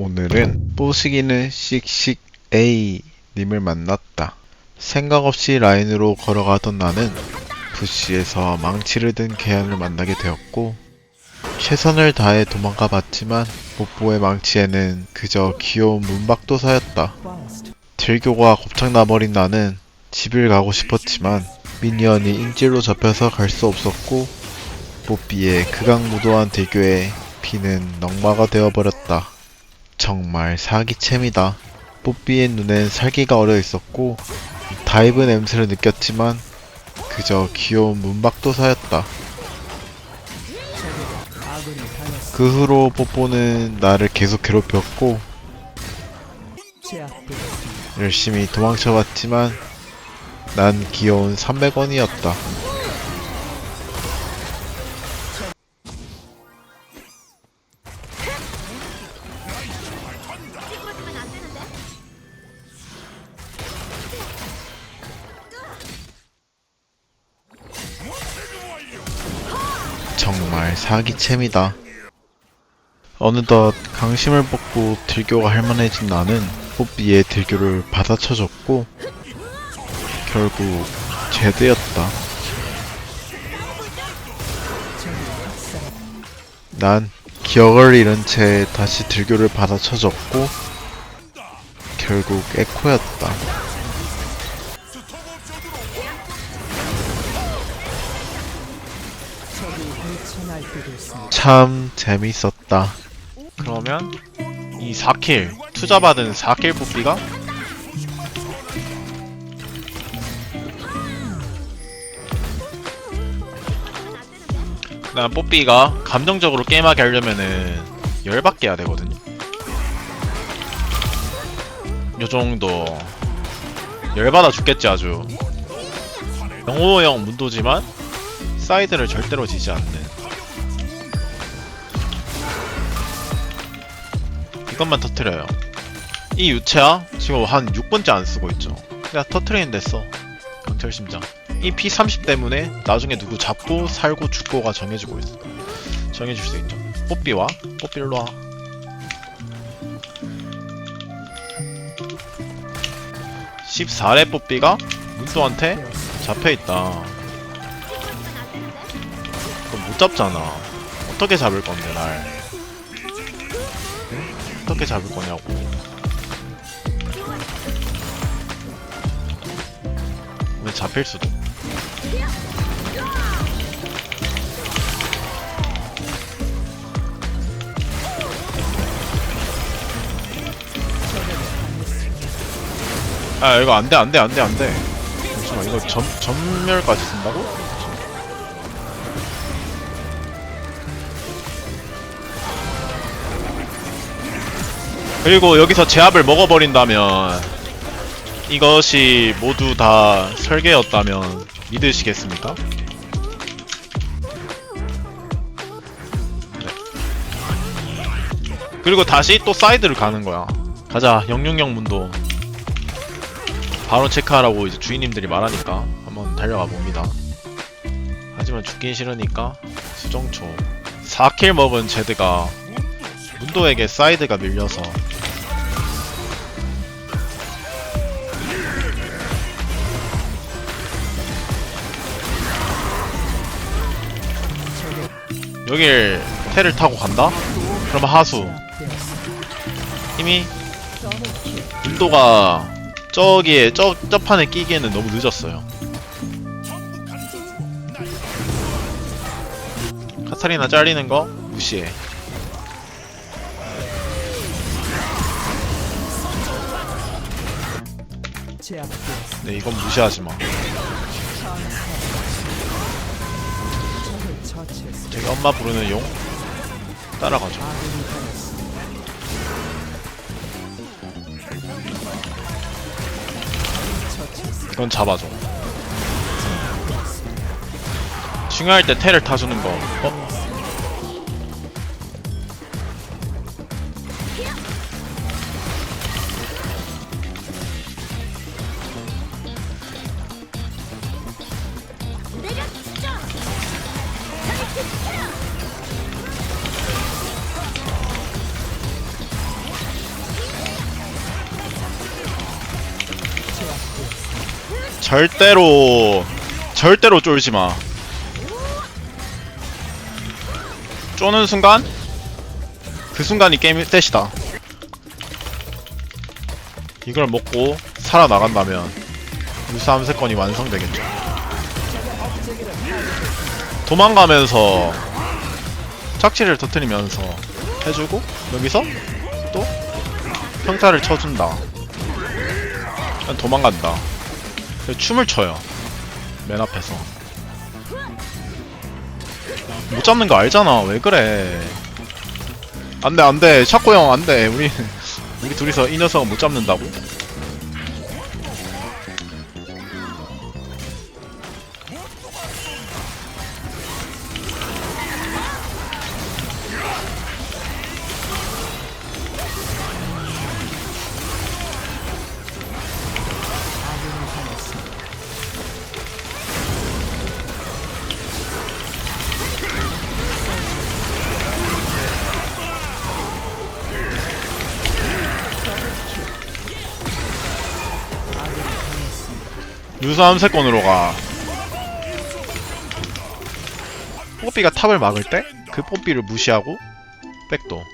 오늘은 뽀시기는 씩씩 A 님을 만났다. 생각 없이 라인으로 걸어가던 나는 부시에서 망치를 든 개안을 만나게 되었고 최선을 다해 도망가 봤지만 뽀뽀의 망치에는 그저 귀여운 문박도사였다. 들교가 곱창 나버린 나는 집을 가고 싶었지만 미니언이 인질로 잡혀서 갈 수 없었고 뽀삐의 극악무도한 들교에 피는 넉마가 되어버렸다. 정말 사기챔이다. 뽀삐의 눈엔 살기가 어려 있었고 다이브 냄새를 느꼈지만 그저 귀여운 문박도사였다. 그 후로 뽀뽀는 나를 계속 괴롭혔고 열심히 도망쳐봤지만 난 귀여운 300원이었다. 사기챔이다. 어느덧 강심을 벗고 들교가 할만해진 나는 뽀삐의 들교를 받아쳐줬고 결국 제드였다. 난 기억을 잃은 채 다시 들교를 받아쳐줬고 결국 에코였다. 참 재밌었다. 그러면 이 4킬 투자받은 4킬 뽑기가? 난 뽀삐가 감정적으로 게임하게 하려면은 열받게 해야 되거든요. 요 정도. 열받아 죽겠지 아주. 영호형 문도지만 사이드를 절대로 지지 않는 이것만 터트려요. 이 유체야 지금 한 6번째 안 쓰고 있죠. 그냥 터트리는 데써 강철 심장. 이 P30 때문에 나중에 누구 잡고 살고 죽고가 정해지고 있어. 정해질 수 있죠. 뽀삐와 뽀삐 일로 와. (14렙) 뽀삐가 문도한테 잡혀있다 그럼 못 잡잖아 어떻게 잡을 건데 날 어떻게 잡을 거냐고. 왜 잡힐 수도. 아 이거 안돼 안돼 안돼 안돼 잠시만 이거 전 전멸까지 쓴다고? 그리고 여기서 제압을 먹어버린다면 이것이 모두 다 설계였다면 믿으시겠습니까? 네. 그리고 다시 또 사이드를 가는 거야. 가자, 066 문도. 바로 체크하라고 이제 주인님들이 말하니까 한번 달려가 봅니다. 하지만 죽긴 싫으니까 수정초. 4킬 먹은 제드가 문도에게 사이드가 밀려서 여길 테를 타고 간다? 그럼 하수. 힘이? 문도가 저기에 저, 저 판에 끼기에는 너무 늦었어요. 카타리나 잘리는 거 무시해. 네 이건 무시하지 마. 저기 엄마 부르는 용 따라가죠. 이건 잡아줘. 중요할 때 테를 타주는 거. 어? 절대로 절대로 쫄지 마. 쪼는 순간 그 순간이 게임 셋이다. 이걸 먹고 살아나간다면 유사함 세건이 완성되겠죠. 도망가면서 착취를 터트리면서 해주고 여기서 또 평타를 쳐준다. 도망간다. 춤을 춰요. 맨 앞에서. 못 잡는 거 알잖아. 왜 그래? 안 돼 안 돼 샤코 형 안 돼. 우리 우리 둘이서 이 녀석은 못 잡는다고? 유사함 세건으로 가. 뽀삐가 탑을 막을 때 그 뽀삐를 무시하고 백도.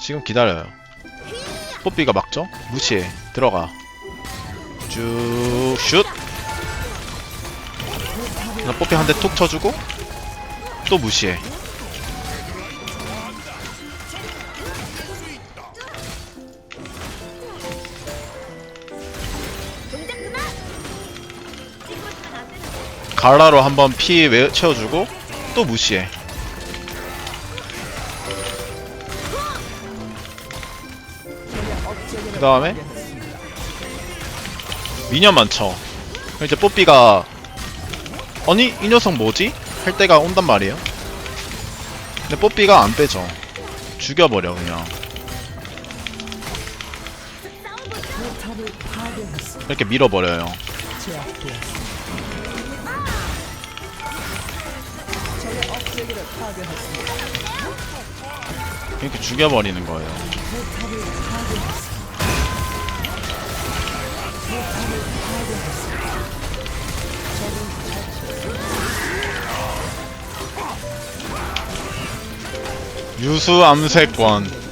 지금 기다려요. 뽀삐가 막죠? 무시해. 들어가. 쭉 슛. 나 뽀삐 한대툭 쳐주고 또 무시해. 갈라로 한번 피 웨- 채워주고 또 무시해. 그 다음에 미녀만 쳐. 이제 뽀삐가 아니 이 녀석 뭐지? 할 때가 온단 말이에요. 근데 뽀삐가 안 빼져. 죽여버려 그냥. 이렇게 밀어버려요. 이렇게 죽여버리는 거예요. 유수 암세권